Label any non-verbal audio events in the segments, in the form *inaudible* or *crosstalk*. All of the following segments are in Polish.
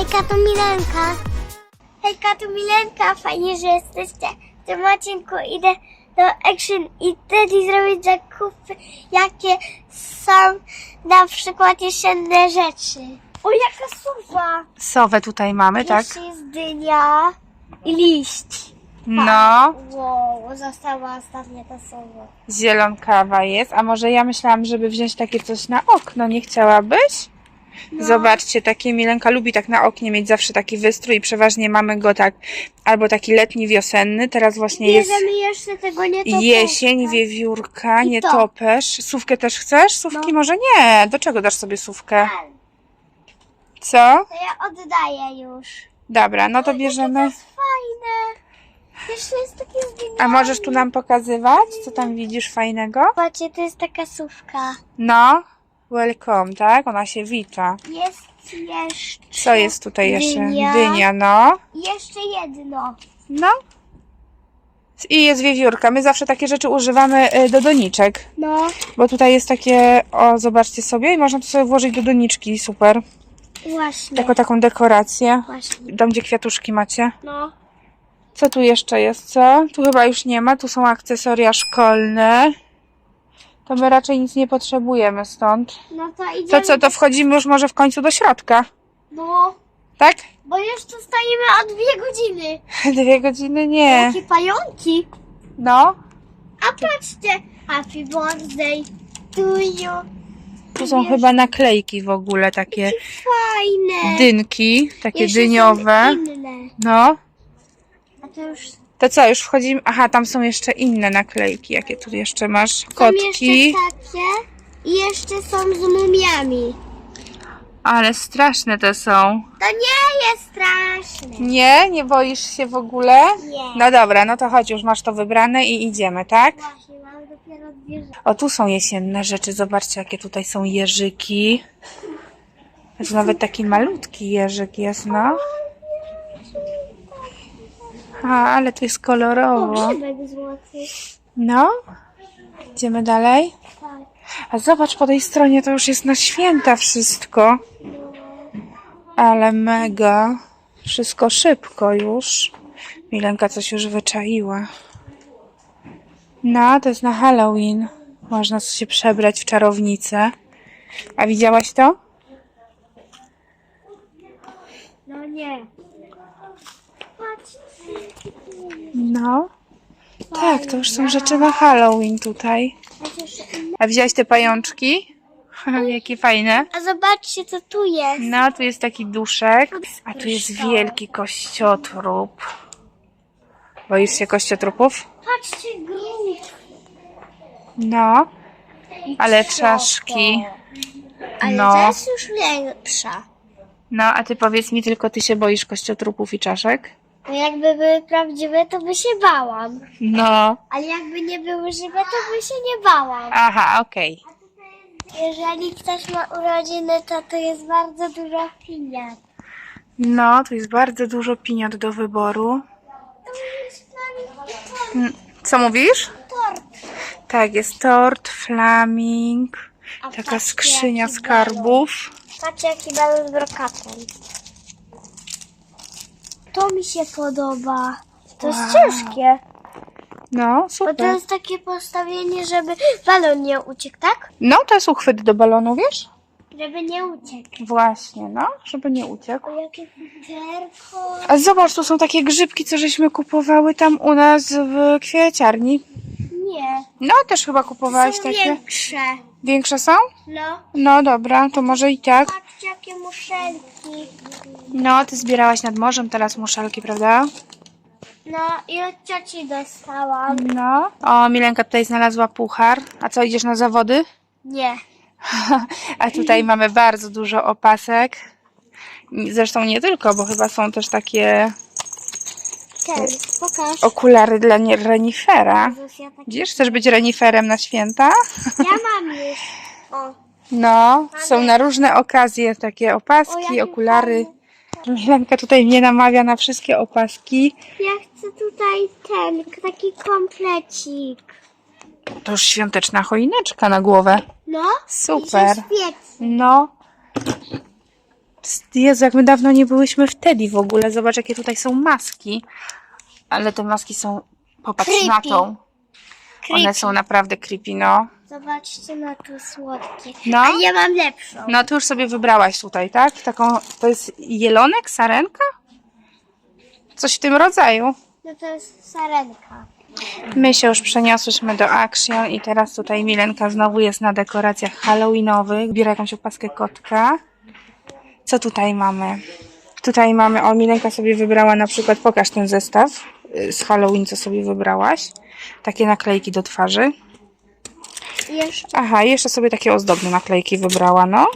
Hejka, to Milenka. Hejka, to Milenka. Fajnie, że jesteście w tym odcinku. Idę do Action i wtedy zrobić zakupy, jakie są na przykład jesienne rzeczy. O, jaka suwa. Sowę tutaj mamy, tak? Jeszcze jest dynia i liść. No, Wow, została ostatnia ta sowa. zielonkawa jest. A może ja myślałam, żeby wziąć takie coś na okno, nie chciałabyś? No. Zobaczcie, takie Milenka lubi tak na oknie mieć zawsze taki wystrój i przeważnie mamy go tak albo taki letni, wiosenny. Teraz właśnie jest Bierzemy jeszcze tego nie to jesień, wiewiórka, I nie to. topesz. Sówkę też chcesz? Sówki No. może nie. Do czego dasz sobie sówkę? Co? To ja oddaję już. Dobra, no to To bierzemy. jest fajne. Jeszcze jest takie. A możesz tu nam pokazywać, co tam widzisz fajnego? Zobaczcie, to jest taka sówka. No, welcome, tak? Ona się wita. Jest jeszcze... Co jest tutaj jeszcze? Dynia. Dynia, no. Jeszcze jedno. No. I jest wiewiórka. My zawsze takie rzeczy używamy y, do doniczek. No. Bo tutaj jest takie, o zobaczcie sobie, i można to sobie włożyć do doniczki, super. Właśnie. Jako taką dekorację. Właśnie. Tam, gdzie kwiatuszki macie. No. Co tu jeszcze jest, co? Tu chyba już nie ma, tu są akcesoria szkolne. To my raczej nic nie potrzebujemy stąd. No to idziemy... To co, to wchodzimy już może w końcu do środka, No. tak? Bo już tu stajemy o dwie godziny. *laughs* Dwie godziny nie. Jakie pająki. No, A patrzcie. Happy birthday to you. tu są chyba naklejki w ogóle, takie Fajne. dynki, takie Jeszcze są dyniowe. inne. No, A to już to co, już wchodzimy? Aha, tam są jeszcze inne naklejki, jakie tu jeszcze masz? Są Kotki. jeszcze takie i jeszcze są z mumiami. Ale straszne te są. To nie jest straszne. Nie? Nie boisz się w ogóle? Nie. No dobra, no to chodź, już masz to wybrane i idziemy, tak? Właśnie, mam dopiero dwie rzeczy. O, tu są jesienne rzeczy. Zobaczcie, jakie tutaj są jeżyki. Jest nawet taki malutki jeżyk jest, no. A, ale to jest kolorowo. złoty. No. Idziemy dalej. Tak. A zobacz, po tej stronie to już jest na święta wszystko. Ale mega. Wszystko szybko już. Milenka coś już wyczaiła. No, to jest na Halloween. Można się przebrać w czarownicę. A widziałaś to? No nie. No. Tak, to już są rzeczy na Halloween tutaj. A widziałaś te pajączki? *laughs* Jakie fajne. A zobaczcie, co tu jest. No, tu jest taki duszek, a tu jest wielki kościotrup. Boisz się kościotrupów? Patrzcie, grób. No, ale czaszki. Ale No. jest już większa. No, a ty powiedz mi, tylko ty się boisz kościotrupów i czaszek? No jakby były prawdziwe, to by się bałam. No. Ale jakby nie były żywe, to by się nie bałam. Aha, okej. Jeżeli ktoś ma urodziny, to to jest bardzo dużo piniat. No, tu jest bardzo dużo piniot do wyboru. To jest Mm, Co mówisz? tort. Tak, jest tort, flaming, A taka patrzcie, skrzynia jaki skarbów. Patrzcie, jaki balon z brokatem. To mi się podoba. To jest Wow. ciężkie. No, Bo to super. jest takie postawienie, żeby balon nie uciekł, tak? No, to jest uchwyt do balonu, wiesz? Żeby nie uciekł. Właśnie, no, żeby nie uciekł. O, jakie futerko. A zobacz, tu są takie grzybki, co żeśmy kupowały tam u nas w kwieciarni. Nie. No, też chyba kupowałaś Są takie. większe. Większe są? No. No dobra, to może i tak. Patrzcie, jakie muszelki. No, ty zbierałaś nad morzem teraz muszelki, prawda? No i od cioci dostałam. No. O, Milenka tutaj znalazła puchar. A co, idziesz na zawody? Nie. *laughs* A tutaj mamy bardzo dużo opasek. Zresztą nie tylko, bo chyba są też takie Ten, pokaż. okulary dla nie- renifera. Jezus, ja. Widzisz, chcesz być reniferem na święta? ja mam już. O, No, są na różne okazje takie opaski, jakie okulary. Milenka tutaj mnie namawia na wszystkie opaski. ja chcę tutaj ten, taki komplecik. To już świąteczna choineczka na głowę. No. Super. I się świeci. No. Jezu, jak my dawno nie byłyśmy wtedy w ogóle. Zobacz, jakie tutaj są maski. Ale te maski są... Popatrz na Creepy. tą. One Creepy. są naprawdę creepy, no. Zobaczcie na tu słodkie. No. A ja mam lepszą. No, ty już sobie wybrałaś tutaj, tak? Taką... To jest jelonek? Sarenka? Coś w tym rodzaju. No to jest sarenka. My się już przeniosłyśmy do Action i teraz tutaj Milenka znowu jest na dekoracjach halloweenowych. Biorę jakąś opaskę kotka. Co tutaj mamy? Tutaj mamy, o Milenka sobie wybrała na przykład, pokaż ten zestaw y, z Halloween, co sobie wybrałaś. Takie naklejki do twarzy. Jeszcze Aha, jeszcze sobie takie ozdobne naklejki wybrała, no.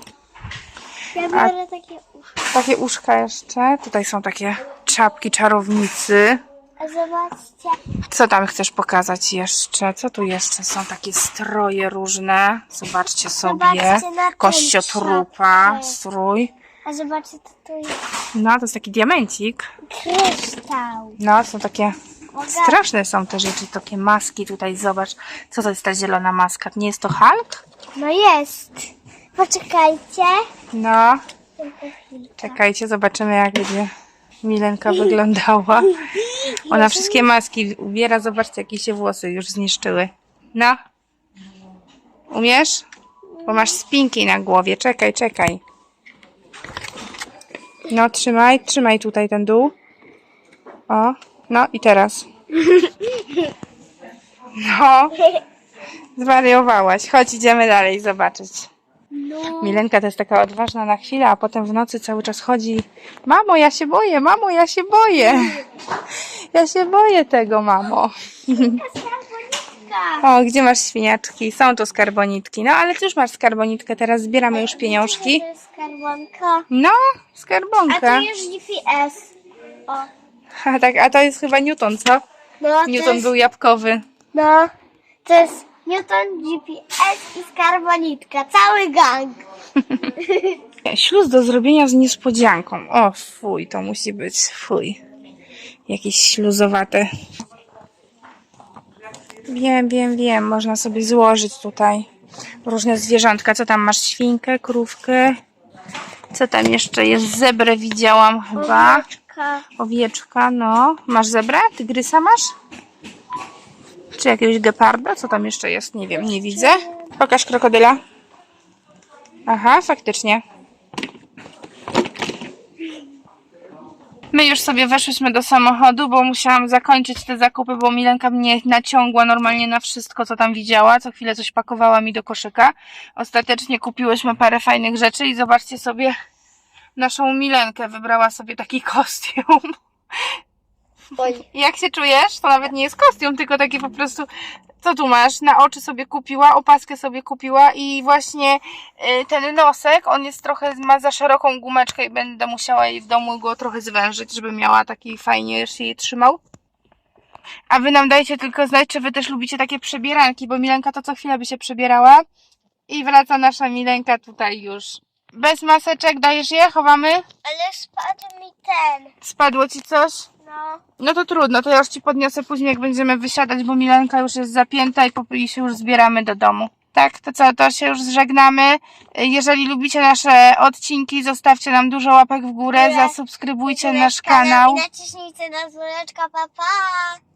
ja biorę takie uszka. Takie uszka jeszcze. Tutaj są takie czapki czarownicy. A zobaczcie. Co tam chcesz pokazać jeszcze? Co tu jeszcze są takie stroje różne? Zobaczcie sobie. Kościotrupa, strój. A zobaczcie, to tu jest No, to jest taki diamencik. kryształ. No, są takie straszne są te rzeczy, takie maski tutaj, zobacz. Co to jest ta zielona maska? Nie jest to Hulk? No jest. Poczekajcie. No, czekajcie, zobaczymy jak będzie Milenka *laughs* wyglądała. Ona wszystkie maski ubiera, zobaczcie jakie się włosy już zniszczyły. No. Umiesz? Bo masz spinki na głowie. Czekaj, czekaj. No, trzymaj, trzymaj tutaj ten dół. O, no i teraz. No, zwariowałaś. Chodź, idziemy dalej zobaczyć. No. Milenka to jest taka odważna na chwilę, a potem w nocy cały czas chodzi. Mamo, ja się boję, mamo, ja się boję. Ja się boję tego, mamo. Skarbonitka. O, gdzie masz świniaczki? Są tu skarbonitki. No, ale ty już masz skarbonitkę, teraz zbieramy już pieniążki. To jest skarbonka. No, A skarbonka. tu jest GPS. O. A, tak, a to jest chyba Newton, co? No, to Newton jest, był jabłkowy. no, to jest Newton, GPS i skarbonitka. Cały gang. *laughs* Śluz do zrobienia z niespodzianką. O, fuj, to musi być. Fuj. Jakieś śluzowate. Wiem, wiem, wiem. Można sobie złożyć tutaj różne zwierzątka. Co tam masz? Świnkę, krówkę. Co tam jeszcze jest? Zebrę widziałam chyba. Owieczka. Owieczka, no. Masz zebrę? Tygrysa masz? Czy jakiegoś geparda? Co tam jeszcze jest? Nie wiem, nie widzę. Pokaż krokodyla. Aha, faktycznie. My już sobie weszłyśmy do samochodu, bo musiałam zakończyć te zakupy, bo Milenka mnie naciągła normalnie na wszystko, co tam widziała. Co chwilę coś pakowała mi do koszyka. Ostatecznie kupiłyśmy parę fajnych rzeczy i zobaczcie sobie naszą Milenkę. Wybrała sobie taki kostium. Oj. Jak się czujesz? To nawet nie jest kostium, tylko taki po prostu. Co tu masz? Na oczy sobie kupiła, opaskę sobie kupiła i właśnie y, ten nosek, on jest trochę, ma za szeroką gumeczkę i będę musiała jej w domu go trochę zwężyć, żeby miała taki fajnie się jej trzymał. A wy nam dajcie tylko znać, czy wy też lubicie takie przebieranki, bo Milenka to co chwilę by się przebierała. I wraca nasza Milenka tutaj już. Bez maseczek, dajesz je? Chowamy? Ale spadł mi ten. Spadło ci coś? No. No to trudno, to ja już ci podniosę później, jak będziemy wysiadać, bo Milenka już jest zapięta i, po, i się już zbieramy do domu. Tak, to co, to się już żegnamy. Jeżeli lubicie nasze odcinki, zostawcie nam dużo łapek w górę, zasubskrybujcie nasz kanał. I naciśnijcie na dzwoneczka, pa pa.